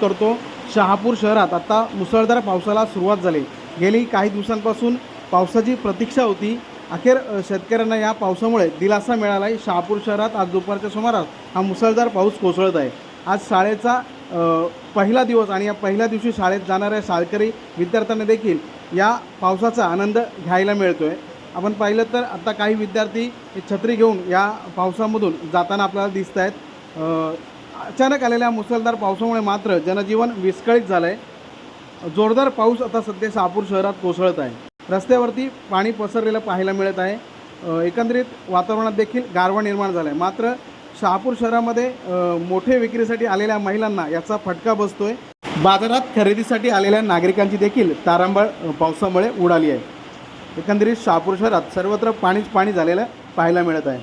करतो. शहापूर शहरात आता मुसळधार पावसाला सुरुवात झाली. गेली काही दिवसांपासून पावसाची प्रतीक्षा होती. अखेर शेतकऱ्यांना या पावसामुळे दिलासा मिळाला आहे शहापूर शहरात आज दुपारच्या सुमारास हा मुसळधार पाऊस कोसळत आहे. आज शाळेचा पहिला दिवस आणि या पहिल्या दिवशी शाळेत जाणाऱ्या शाळकरी विद्यार्थ्यांना देखील या पावसाचा आनंद घ्यायला मिळतो आहे आपण पाहिलं तर आता काही विद्यार्थी छत्री घेऊन या पावसामधून जाताना आपल्याला दिसत आहेत अचानक आलेल्या मुसळधार पावसामुळे मात्र जनजीवन विस्कळीत झालं आहे जोरदार पाऊस आता सध्या शहापूर शहरात कोसळत आहे. रस्त्यावरती पाणी पसरलेलं पाहायला मिळत आहे. एकंदरीत वातावरणात देखील गारवा निर्माण झाला आहे मात्र शहापूर शहरामध्ये मोठे विक्रीसाठी आलेल्या महिलांना याचा फटका बसतोय. बाजारात खरेदीसाठी आलेल्या नागरिकांची देखील तारांबळ पावसामुळे उडाली आहे. एकंदरीत शहापूर शहरात सर्वत्र पाणीच पाणी झालेलं पाहायला मिळत आहे.